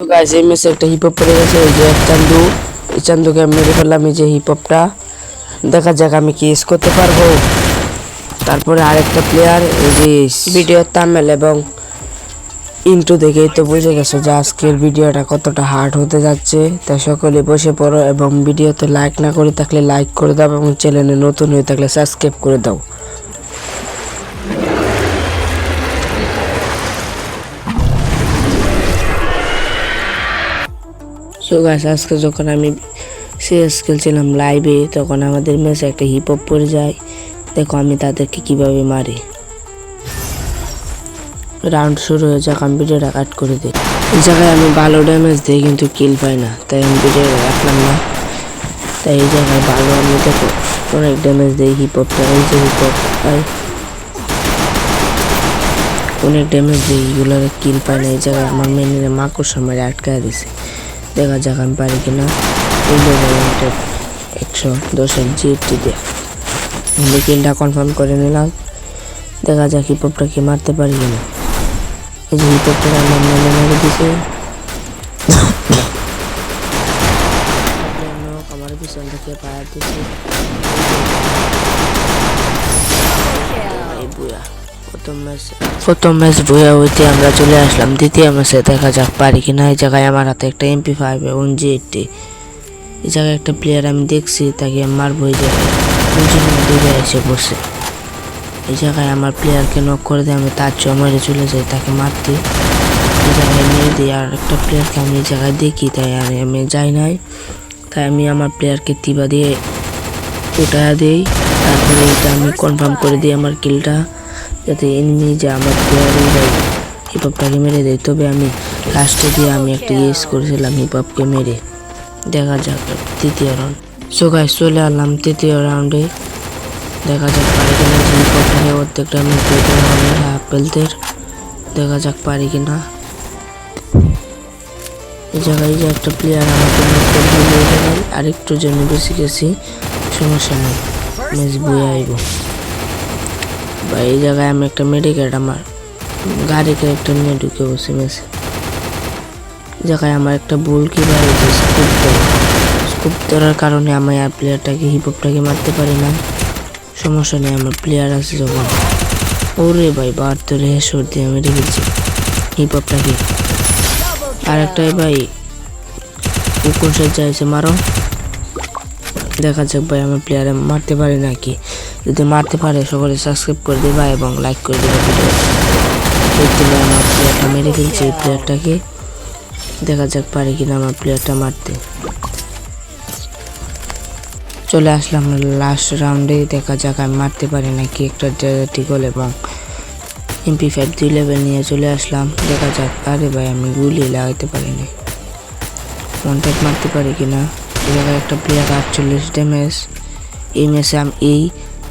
তো গাইস এই ম্যাচে একটা হিপ হপ পড়ে গেছে, এই যে চান্দু। এই চান্দুকে আমি মেরে ফেললাম, এই যে হিপ হপটা দেখা যাক আমি কি ইউজ করতে পারব। তারপরে আরেকটা প্লেয়ার এই যে ভিডিওর তামেল এবং ইন্টু দেখেই তো বুঝে গেছো যে আজকের ভিডিওটা কতটা হার্ড হতে যাচ্ছে। তাই সকলে বসে পড়ো এবং ভিডিওতে লাইক না করে থাকলে লাইক করে দাও এবং চ্যানেলে নতুন হয়ে থাকলে সাবস্ক্রাইব করে দাও। সো গাছ আজকে যখন আমি সিএস খেলছিলাম লাইভে তখন আমাদের ম্যাচে একটা হিপ হপ পড়ে যায়। দেখো আমি তাদেরকে কীভাবে মারি। রাউন্ড শুরু হয়ে যাক, আমি ভিডিওটা কাট করে দিই। এই জায়গায় আমি ভালো ড্যামেজ দিই কিন্তু কিল পাই না, তাই আমি ভিডিও রাখলাম না। তাই এই জায়গায় ভালো, আমি দেখো অনেক ড্যামেজ দিই হিপ হপটা এই যে হিপ হপ পাই অনেক ড্যামেজ দিই এগুলোর কিল পাই না, এই জায়গায় আমার মেনে মাকড়সা মেরে, আটকায় দিছে। দেখা যাক আমি পারি কিনা। একশো দশ জিএফটি দিয়ে কিলটা কনফার্ম করে নিলাম। দেখা যাক হিপ হপটা কি মারতে পারি কিনা। এই যে হিপ হপটা আমার মনে মেরে দিছে। আমার পিছন থেকে প্রথম ম্যাচ প্রথম ম্যাচ বইয়া হইতে আমরা চলে আসলাম। দ্বিতীয় ম্যাচে দেখা যাক পারি কিনা। এই জায়গায় আমার হাতে একটা এমপি ফাইভ এবং জি এইটটি। এই জায়গায় একটা প্লেয়ার আমি দেখছি, তাকে আমি মারবো এই জায়গায় এসে বসে এই জায়গায় আমার প্লেয়ারকে নক করে দিয়ে আমি তার চমরে চলে যাই, তাকে মারতে। এই জায়গায় নিয়ে দিই আর একটা প্লেয়ারকে আমি এই জায়গায় দেখি, তাই আর আমি যাই নাই। তাই আমি আমার প্লেয়ারকে তিবা দিয়ে উঠা দিই। তারপরে এটা আমি কনফার্ম করে দিই আমার কিলটা যাতে এনিমি যে আমার প্লেয়ারই যায় হিপ হপটাকে মেরে দেয়। তবে আমি লাস্টে দিয়ে আমি একটা ইউজ করেছিলাম হিপ হপকে মেরে। দেখা যাক, তৃতীয় রাউন্ড সো চলে আসলাম তৃতীয় রাউন্ডে দেখা যাক পারি কিনা যে হিপ হপটাকে অর্ধেকটা আমি পেতে হবে আপেলদের দেখা যাক পারি কিনা। এই জায়গায় যে একটা প্লেয়ার আমাকে আরেকটু জন্য বেশি গেছি। সমস্যা নেই। ম্যাচ বয়ে আইব। বা এই জায়গায় আমি একটা মেডিকেট আমার গাড়িকে একটা নিয়ে ঢুকে বসে মেসে জায়গায় আমার একটা ভুল কি স্কুপ স্কুপ ধরার কারণে আমি আর প্লেয়ারটাকে হিপ হপটাকে মারতে পারি না। সমস্যা নেই, আমার প্লেয়ার আছে যখন। ওরে ভাই, বার ধরে হেসর দিয়ে মেরে গেছি হিপ হপটাকে আর একটাই ভাই কোন সাইড যাইছে মারো। দেখা যাক ভাই আমার প্লেয়ারে মারতে পারে নাকি। যদি মারতে পারে, সকলে সাবস্ক্রাইব করে দেবা এবং লাইক করে দেবা ভিডিও আমার প্লেয়ারটা মেরে ফেলছে। এই প্লেয়ারটাকে দেখা যাক পারে কিনা আমার প্লেয়ারটা মারতে। চলে আসলাম লাস্ট রাউন্ডে দেখা যাক আমি মারতে পারি নাকি একটা ঠিক হল এবং এমপি ফাইভ দুই লেভেল নিয়ে চলে আসলাম। দেখা যাক, আরে ভাই, আমি গুলি লাগাইতে পারিনি। কন্ট্যাক্ট মারতে পারি কিনা? জায়গায় একটা প্লেয়ার আটচল্লিশ ড্যামেজ এই ম্যাচে আমি এই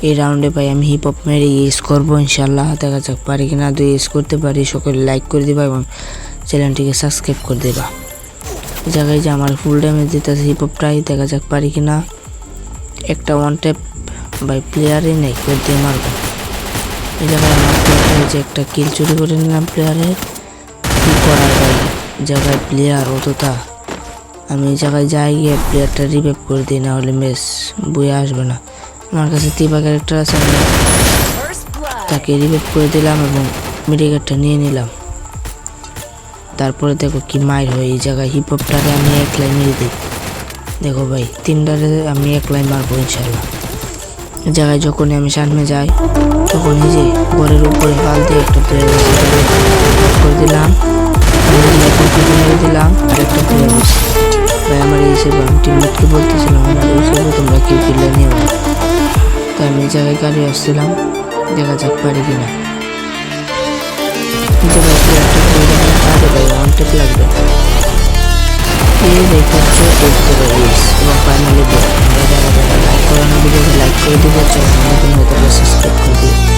এই রাউন্ডে ভাই আমি হিপ হপ মেরে ইউজ করব ইনশাল্লাহ দেখা যাক পারি কিনা দুই ইউজ করতে পারি, সকলে লাইক করে দিবা এবং চ্যানেলটিকে সাবস্ক্রাইব করে দেবা। এই জায়গায় যে আমার ফুল ড্যামেজ দিতেছে হিপ হপটাই দেখা যাক পারি কিনা। একটা ওয়ান ট্যাপ ভাই প্লেয়ারই নেই, করে দিয়ে মারবো। এই জায়গায় আমার প্লেয়ারের যে একটা কিল চুরি করে নিলাম প্লেয়ারের কী করার ভাই? জায়গায় প্লেয়ার অতটা আমি এই জায়গায় যাই গিয়ে প্লেয়ারটা রিভাইভ করে দিই, না হলে মেস বয়ে আসবে না। আমার কাছে তিবা ক্যারেক্টার আছে, আমি তাকে রিভাইভ করে দিলাম এবং মেডিকেটটা নিয়ে নিলাম। তারপরে দেখো কি মায়ের হয়, এই জায়গায় হিপ হপটাকে আমি একলাই মেরে দিই। দেখো ভাই, তিনটারে আমি একলাই মারবো ইনশাল্লাহ এই জায়গায় যখনই আমি সামনে যাই, তখন এই যে ঘরের উপরে ফাল দিয়ে একটা প্লেয়ার করে দিলাম মেরে দিলাম আর একটা প্লেয়ার ভাই, আমার এই আমি টিমমেটকে বলতেছিলাম জায়গায় গাড়ি আসছিলাম, দেখা যাক পারি কিনা। লাগবে। এই দেখাচ্ছে উত্তরে ইস এবং ফাইনালি যারা লাইক করে দিবে চ্যানেল নতুন হতে সাবস্ক্রাইব করে দিবে।